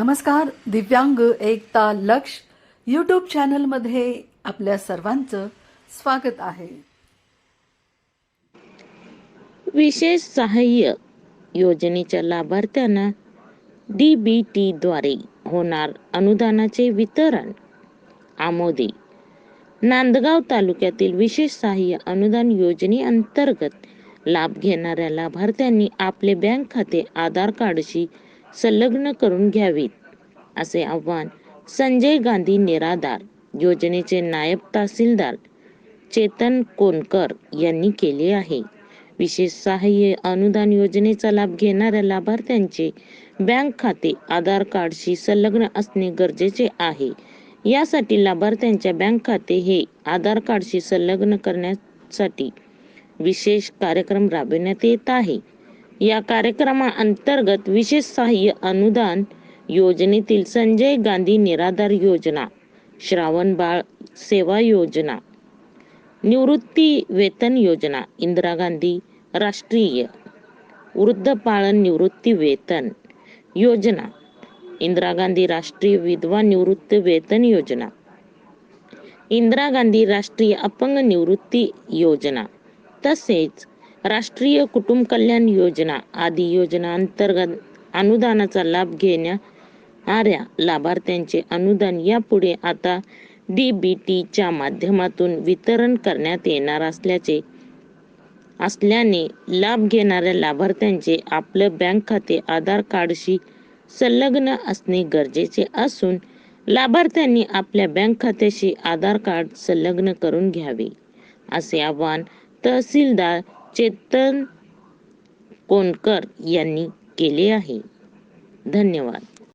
नमस्कार दिव्यांग एकता लक्ष यूट्यूब चॅनलमध्ये आपल्या सर्वांचं स्वागत आहे. विशेष सहाय्य योजनेच्या लाभार्थ्यांना डी बी होणार अनुदानाचे वितरण. आमोदे. नांदगाव तालुक्यातील विशेष सहाय्य अनुदान योजनेअंतर्गत लाभ घेणाऱ्या लाभार्थ्यांनी आपले बँक खाते आधार कार्डशी संलग्न करून घ्यावीत असे आवाहन संजय गांधी निराधार योजनेचे नायब तहसीलदार चेतन कोनकर यांनी केले आहे. विशेष सहाय्य अनुदान योजनेचा लाभ घेणाऱ्या लाभार्थ्यांचे बँक खाते आधार कार्डशी संलग्न असणे गरजेचे आहे. यासाठी लाभार्थ्यांच्या बँक खाते हे आधार कार्डशी संलग्न करण्यासाठी विशेष कार्यक्रम राबविण्यात येत आहे. या कार्यक्रमाअंतर्गत विशेष सहाय्य अनुदान योजनेतील संजय गांधी निराधार योजना श्रावण बाळ सेवा योजना निवृत्ती वेतन योजना इंदिरा गांधी राष्ट्रीय वृद्धपाळन निवृत्ती वेतन योजना इंदिरा गांधी राष्ट्रीय विधवा निवृत्ती वेतन योजना इंदिरा गांधी राष्ट्रीय अपंग निवृत्ती योजना तसेच राष्ट्रीय कुटुंब कल्याण योजना आदी योजना अंतर्गत अनुदानाचा लाभ घेणाऱ्या लाभार्थ्यांचे अनुदान यापुढे आता डी बी टीच्या माध्यमातून वितरण करण्यात येणार असल्याचे असल्याने लाभ घेणाऱ्या लाभार्थ्यांचे आपलं बँक खाते आधार कार्डशी संलग्न असणे गरजेचे असून लाभार्थ्यांनी आपल्या बँक खात्याशी आधार कार्ड संलग्न करून घ्यावे असे आवाहन तहसीलदार चेतन कोणकर यांनी केले आहे. धन्यवाद.